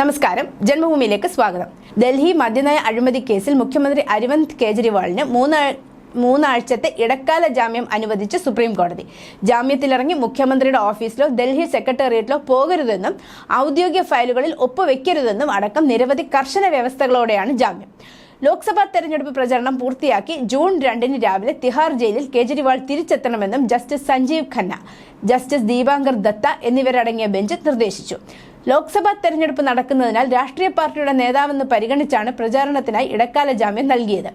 നമസ്കാരം. ജന്മഭൂമിയിലേക്ക് സ്വാഗതം. ഡൽഹി മദ്യനയ അഴിമതി കേസിൽ മുഖ്യമന്ത്രി അരവിന്ദ് കെജ്രിവാളിന് മൂന്ന് മൂന്നാഴ്ചത്തെ ഇടക്കാല ജാമ്യം അനുവദിച്ച് സുപ്രീം കോടതി ജാമ്യത്തിലിറങ്ങി മുഖ്യമന്ത്രിയുടെ ഓഫീസിലോ ഡൽഹി സെക്രട്ടേറിയറ്റിലോ പോകരുതെന്നും ഔദ്യോഗിക ഫയലുകളിൽ ഒപ്പുവെക്കരുതെന്നും അടക്കം നിരവധി കർശന വ്യവസ്ഥകളോടെയാണ് ജാമ്യം. ലോക്സഭാ തെരഞ്ഞെടുപ്പ് പ്രചരണം പൂർത്തിയാക്കി ജൂൺ രണ്ടിന് രാവിലെ തിഹാർ ജയിലിൽ കേജ്രിവാൾ തിരിച്ചെത്തണമെന്നും ജസ്റ്റിസ് സഞ്ജീവ് ഖന്ന ജസ്റ്റിസ് ദീപാങ്കർ ദത്ത എന്നിവരടങ്ങിയ ബെഞ്ച് നിർദ്ദേശിച്ചു. ലോക്സഭാ തെരഞ്ഞെടുപ്പ് നടക്കുന്നതിനാൽ രാഷ്ട്രീയ പാർട്ടിയുടെ നേതാവെന്ന് പരിഗണിച്ചാണ് പ്രചാരണത്തിനായി ഇടക്കാല ജാമ്യം നൽകിയത്.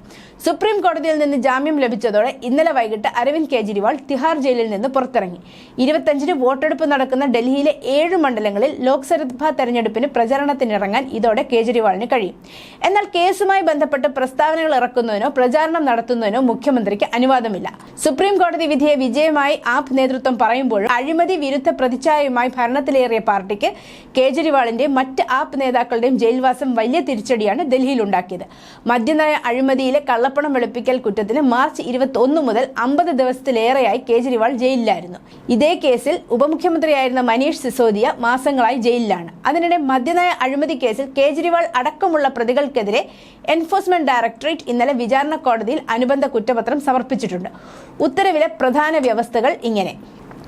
സുപ്രീം കോടതിയിൽ നിന്ന് ജാമ്യം ലഭിച്ചതോടെ ഇന്നലെ വൈകിട്ട് അരവിന്ദ് കെജ്രിവാൾ തിഹാർ ജയിലിൽ നിന്ന് പുറത്തിറങ്ങി. ഇരുപത്തഞ്ചിന് വോട്ടെടുപ്പ് നടക്കുന്ന ഡൽഹിയിലെ ഏഴ് മണ്ഡലങ്ങളിൽ ലോക്സഭാ തെരഞ്ഞെടുപ്പിന് പ്രചാരണത്തിനിറങ്ങാൻ ഇതോടെ കേജ്രിവാളിന് കഴിയും. എന്നാൽ കേസുമായി ബന്ധപ്പെട്ട് പ്രസ്താവനകൾ ഇറക്കുന്നതിനോ പ്രചാരണം നടത്തുന്നതിനോ മുഖ്യമന്ത്രിക്ക് അനുവാദമില്ല. സുപ്രീം കോടതി വിധിയെ വിജയമായി ആപ് നേതൃത്വം പറയുമ്പോഴും അഴിമതി വിരുദ്ധ പ്രതിച്ഛായയുമായി ഭരണത്തിലേറിയ പാർട്ടിക്ക് കേജ്രിവാളിന്റെ മറ്റ് ആപ്പ് നേതാക്കളുടെയും ജയിൽവാസം വലിയ തിരിച്ചടിയാണ് ഡൽഹിയിൽ ഉണ്ടാക്കിയത് മദ്യനയ അഴിമതിയിലെ കള്ളപ്പണം വെളുപ്പിക്കൽ കുറ്റത്തിന് മാർച്ച് ഇരുപത്തി ഒന്ന് മുതൽ അമ്പത് ദിവസത്തിലേറെയായി കേജ്രിവാൾ ജയിലിലായിരുന്നു. ഇതേ കേസിൽ ഉപമുഖ്യമന്ത്രിയായിരുന്ന മനീഷ് സിസോദിയ മാസങ്ങളായി ജയിലിലാണ്. അതിനിടെ മദ്യനയ അഴിമതി കേസിൽ കേജ്രിവാൾ അടക്കമുള്ള പ്രതികൾക്കെതിരെ എൻഫോഴ്സ്മെന്റ് ഡയറക്ടറേറ്റ് ഇന്നലെ വിചാരണ കോടതിയിൽ അനുബന്ധ കുറ്റപത്രം സമർപ്പിച്ചിട്ടുണ്ട്. ഉത്തരവിലെ പ്രധാന വ്യവസ്ഥകൾ ഇങ്ങനെ.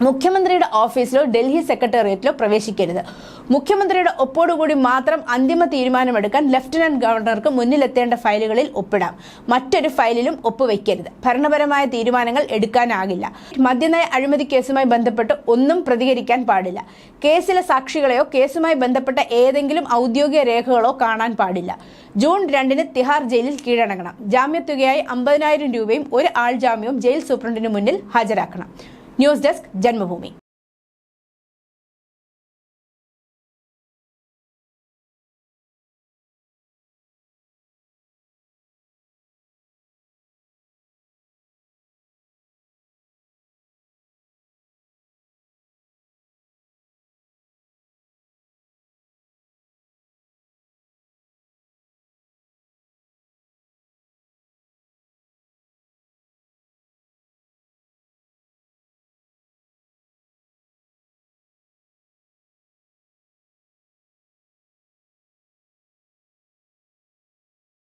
മുഖ്യമന്ത്രിയുടെ ഓഫീസിലോ ഡൽഹി സെക്രട്ടേറിയറ്റിലോ പ്രവേശിക്കരുത്. മുഖ്യമന്ത്രിയുടെ ഒപ്പോടുകൂടി മാത്രം അന്തിമ തീരുമാനമെടുക്കാൻ ലഫ്റ്റനന്റ് ഗവർണർക്ക് മുന്നിലെത്തേണ്ട ഫയലുകളിൽ ഒപ്പിടാം. മറ്റൊരു ഫയലിലും ഒപ്പുവെക്കരുത്. ഭരണപരമായ തീരുമാനങ്ങൾ എടുക്കാനാകില്ല. മദ്യനയ അഴിമതി കേസുമായി ബന്ധപ്പെട്ട് ഒന്നും പ്രതികരിക്കാൻ പാടില്ല. കേസിലെ സാക്ഷികളെയോ കേസുമായി ബന്ധപ്പെട്ട ഏതെങ്കിലും ഔദ്യോഗിക രേഖകളോ കാണാൻ പാടില്ല. ജൂൺ രണ്ടിന് തിഹാർ ജയിലിൽ കീഴടങ്ങണം. ജാമ്യത്തുകയായി അമ്പതിനായിരം രൂപയും ഒരു ആൾ ജാമ്യവും ജയിൽ സൂപ്രണ്ടിന് മുന്നിൽ ഹാജരാക്കണം. News desk Janmabhumi.